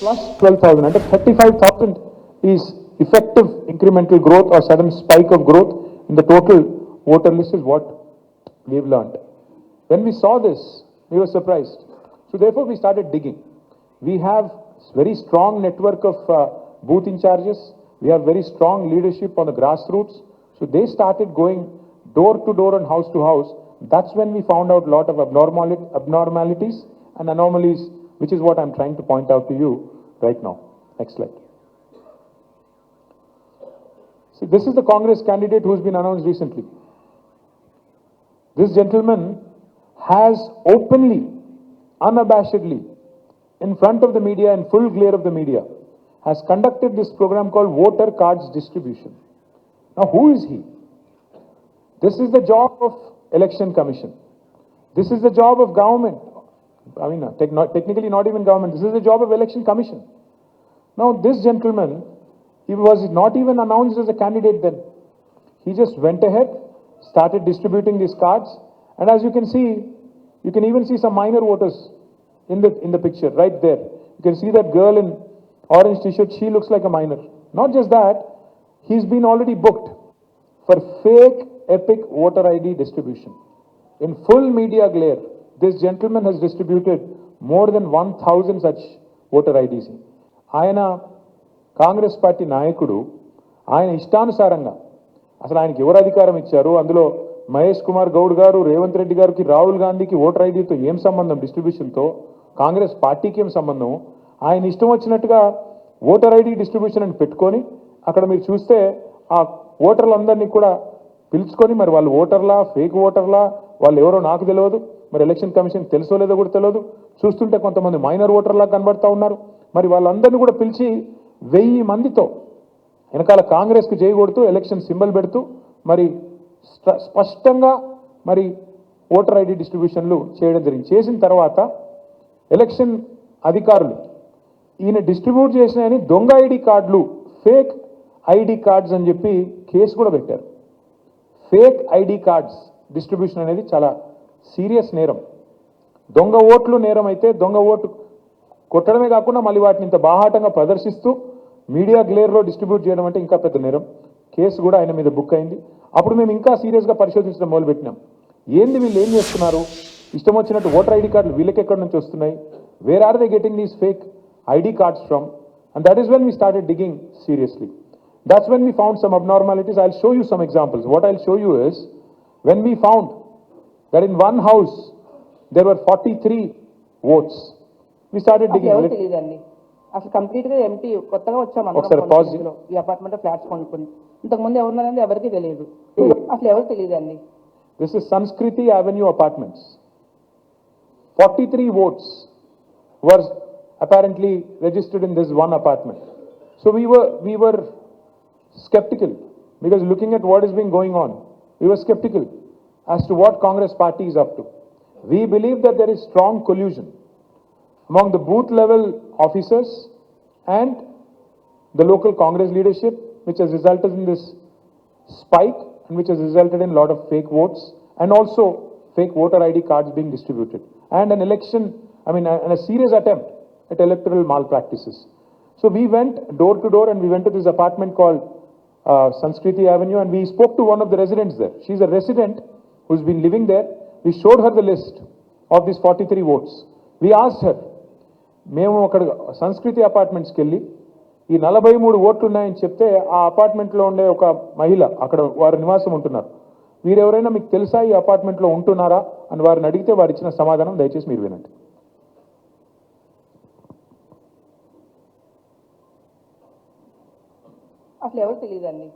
plus 12,000. Under 35,000 is effective incremental growth or sudden spike of growth in the total voter list is what we've learned. When we saw this, we were surprised. So therefore, we started digging. We have very strong network of uh, booth in charges. We have very strong leadership on the grassroots. So they started going door to door and house to house. That's when we found out a lot of abnormali- abnormalities and anomalies, which is what I'm trying to point out to you right now. Next slide. See, this is the Congress candidate who's been announced recently. This gentleman has openly, unabashedly, in front of the media, in full glare of the media, has conducted this program called voter cards distribution. Now, who is he? This is the job of election commission. This is the job of government. I mean, tech- not- technically not even government. This is the job of election commission. Now, this gentleman, he was not even announced as a candidate then. He just went ahead, started distributing these cards, and as you can see, you can even see some minor voters in the, in the picture, right there. You can see that girl in orange t-shirt, she looks like a minor. Not just that, he's been already booked for fake epic voter ID distribution. In full media glare, this gentleman has distributed more than 1,000 such voter IDs. ఆయన Congress party నాయకుడు ఆయన ఇష్టానుసారంగా అసలు ఆయనకి ఎవరు అధికారం ఇచ్చారు? అందులో మహేష్ కుమార్ గౌడ్ గారు రేవంత్ రెడ్డి గారికి రాహుల్ గాంధీకి ఓటర్ ఐడితో ఏం సంబంధం డిస్ట్రిబ్యూషన్తో? కాంగ్రెస్ పార్టీకి ఏం సంబంధం? ఆయన ఇష్టం వచ్చినట్టుగా ఓటర్ ఐడి డిస్ట్రిబ్యూషన్ అని పెట్టుకొని అక్కడ మీరు చూస్తే ఆ ఓటర్లందరినీ కూడా పిలుచుకొని మరి వాళ్ళు ఓటర్లా ఫేక్ ఓటర్లా వాళ్ళు ఎవరో నాకు తెలియదు మరి ఎలక్షన్ కమిషన్ తెలుసో లేదో కూడా తెలియదు చూస్తుంటే కొంతమంది మైనర్ ఓటర్లా కనబడతా ఉన్నారు. మరి వాళ్ళందరినీ కూడా పిలిచి వెయ్యి మందితో వెనకాల కాంగ్రెస్కి చేయకూడుతూ ఎలక్షన్ సింబల్ పెడుతూ మరి స్పష్టంగా మరి ఓటర్ ఐడి డిస్ట్రిబ్యూషన్లు చేయడం జరిగింది. చేసిన తర్వాత ఎలక్షన్ అధికారులు ఈయన డిస్ట్రిబ్యూట్ చేసినాయని దొంగ ఐడి కార్డులు ఫేక్ ఐడి కార్డ్స్ అని చెప్పి కేసు కూడా పెట్టారు. ఫేక్ ఐడి కార్డ్స్ డిస్ట్రిబ్యూషన్ అనేది చాలా సీరియస్ నేరం. దొంగ ఓట్లు నేరం అయితే దొంగ ఓటు కొట్టడమే కాకుండా మళ్ళీ వాటిని ఇంత బాహాటంగా ప్రదర్శిస్తూ మీడియా గ్లేర్లో డిస్ట్రిబ్యూట్ చేయడం అంటే ఇంకా పెద్ద నేరం. కేసు కూడా ఆయన మీద బుక్ అయింది. అప్పుడు మేము ఇంకా సీరియస్గా పరిశోధించడం మొదలుపెట్టినాం. ఏంది వీళ్ళు ఏం చేస్తున్నారు? ఇష్టం వచ్చినట్టు ఓటర్ ఐడి కార్డులు వీళ్ళకి ఎక్కడి నుంచి వస్తున్నాయి? Where are they getting these fake ID cards from and that is when we started digging seriously that's when we found some abnormalities I show you some examples what I show you is when we found that in one house there were 43 votes. We started digging. ఎవరు Let- తెలియదండి అసలు కంప్లీట్గా empty కొత్తగా వచ్చాం ఒకసారి pause ఇందులో. ఈ apartment flats కొనుక్కొని ఇంతకు ముందు ఎవరున్నారని ఎవరికి తెలియదు అసలు ఎవరు తెలియదండి This is Sanskriti Avenue Apartments. 43 votes were apparently registered in this one apartment. So we were, we were skeptical because looking at what has been going on, we were skeptical as to what Congress party is up to. We believe that there is strong collusion among the booth level officers and the local Congress leadership, which has resulted in this spike and which has resulted in a lot of fake votes and also fake voter ID cards being distributed and an election, I mean, a- and a serious attempt at electoral malpractices. So we went door to door and we went to this apartment called uh, Sanskriti Avenue and we spoke to one of the residents there. She's a resident who's been living there. We showed her the list of these 43 votes. We asked her, మేము అక్కడ సంస్కృతి అపార్ట్మెంట్స్కి వెళ్ళి ఈ నలభై మూడు ఓట్లు ఉన్నాయని చెప్తే ఆ అపార్ట్మెంట్లో ఉండే ఒక మహిళ అక్కడ వారు నివాసం ఉంటున్నారు వీరెవరైనా మీకు తెలుసా ఈ అపార్ట్మెంట్లో ఉంటున్నారా అని వారిని అడిగితే వారు ఇచ్చిన సమాధానం దయచేసి మీరు వినండి అసలు ఎవరు తెలియదండి.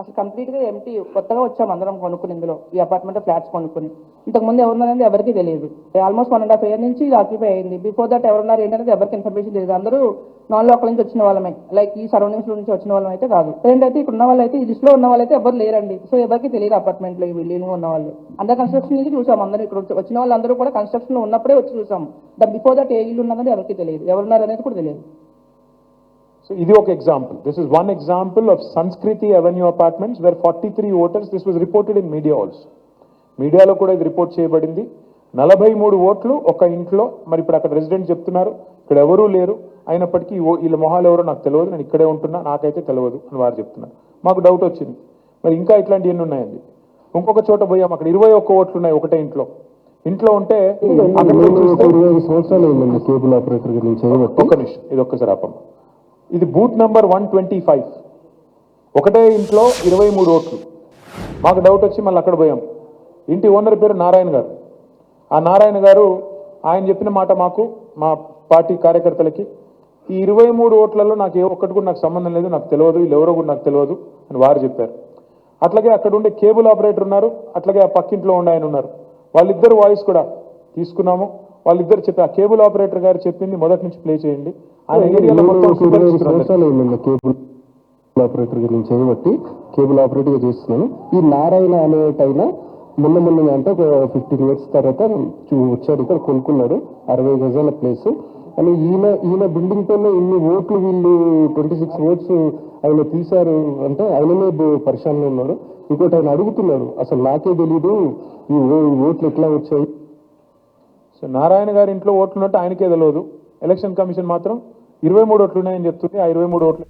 అసలు కంప్లీట్గా ఎంటీ కొత్తగా వచ్చాం అందరం కొనుక్కుని ఇందులో ఈ అపార్ట్మెంట్ ఫ్లాట్స్ కొనుక్కుని. ఇంతకు ముందు ఎవరున్నారని ఎవరికి తెలియదు. Almost one and half year నుంచి ఇది ఆక్యుపై అయింది. బిఫోర్ దట్ ఎవరున్నారు ఏంటనేది ఎవరికి ఇన్ఫర్మేషన్ తెలియదు. అందరూ నాన్ లోకల్ నుంచి వచ్చిన వాళ్ళమే. లైక్ ఈ సరౌండింగ్స్ నుంచి వచ్చిన వాళ్ళం అయితే కాదు. ఏంటంటే ఇక్కడ ఉన్న వాళ్ళు అయితే ఈ లిస్ట్లో ఉన్న వాళ్ళైతే ఎవరు లేరండి. సో ఎవరికి తెలియదు అపార్ట్మెంట్లో ఈ బిల్డింగ్ ఉన్న వాళ్ళు. అందరు కన్స్ట్రక్షన్ నుంచి చూసాం అందరూ. ఇక్కడ వచ్చిన వాళ్ళందరూ కూడా కన్స్ట్రక్షన్లో ఉన్నప్పుడే వచ్చి చూసాం. ద బిఫోర్ దట్ ఏ ఇల్లు ఉన్నదని ఎవరికి తెలియదు. ఎవరున్నారు అనేది కూడా తెలియదు. సో ఇది ఒక example this is one example of Sanskriti avenue apartments where forty three voters this was reported in media also మీడియాలో కూడా ఇది రిపోర్ట్ చేయబడింది. నలభై మూడు ఓట్లు ఒక ఇంట్లో మరి ఇప్పుడు అక్కడ రెసిడెంట్ చెప్తున్నారు ఇక్కడ ఎవరూ లేరు. అయినప్పటికీ వీళ్ళ మొహాలు ఎవరో నాకు తెలియదు నేను ఇక్కడే ఉంటున్నా నాకైతే తెలియదు అని వారు చెప్తున్నారు. మాకు డౌట్ వచ్చింది. మరి ఇంకా ఇట్లాంటివి ఎన్ని ఉన్నాయండి? ఇంకొక చోట పోయాం అక్కడ ఇరవై ఒక్క ఓట్లు ఉన్నాయి ఒకటే ఇంట్లో. ఇంట్లో ఉంటే అక్కడ సంవత్సరాలు ఒక్క నిమిషం ఇది ఒక్కసారి ఆపమ్మ. ఇది booth number one twenty five. ఒకటే ఇంట్లో ఇరవై మూడు ఓట్లు. మాకు డౌట్ వచ్చి మళ్ళీ అక్కడ పోయాం. ఇంటి ఓనర్ పేరు నారాయణ గారు. ఆ నారాయణ గారు ఆయన చెప్పిన మాట మాకు మా పార్టీ కార్యకర్తలకి ఈ ఇరవై మూడు ఓట్లలో నాకు ఏ ఒక్కటి కూడా నాకు సంబంధం లేదు నాకు తెలియదు వీళ్ళు ఎవరో కూడా నాకు తెలియదు అని వారు చెప్పారు. అట్లాగే అక్కడ ఉండే కేబుల్ ఆపరేటర్ ఉన్నారు అట్లాగే ఆ పక్కింట్లో ఉండే ఆయన ఉన్నారు. వాళ్ళిద్దరు వాయిస్ కూడా తీసుకున్నాము. వాళ్ళిద్దరు చెప్పి ఆ కేబుల్ ఆపరేటర్ గారు చెప్పింది మొదటి నుంచి ప్లే చేయండి. ఆయన ఏరియాలో మొత్తం ఆపరేటర్గా నేను చేయబట్టి కేబుల్ ఆపరేటర్గా చేస్తున్నాను. ఈ నారాయణ అనేటైన మొన్న మొన్న అంటే ఒక ఫిఫ్టీన్ ఇయర్స్ తర్వాత వచ్చాడు ఇక్కడ కొనుక్కున్నాడు. అరవై గజాల ప్లేస్ అని ఈయన ఈయన బిల్డింగ్ పైన ఇన్ని ఓట్లు వీళ్ళు ట్వంటీ సిక్స్ ఓట్స్ ఆయన తీశారు అంటే ఆయననే పరిశానలో ఉన్నాడు ఇంకోటి ఆయన అడుగుతున్నాడు అసలు నాకే ఓ- ఈ ఓట్లు ఎట్లా వచ్చాయి? సో నారాయణ గారి ఇంట్లో ఓట్లు ఉన్నట్టు ఆయనకే తెలియదు. ఎలక్షన్ కమిషన్ మాత్రం ఇరవై మూడు ఓట్లు ఉన్నాయని చెప్తుంది. ఆ ఇరవై మూడు ఓట్లు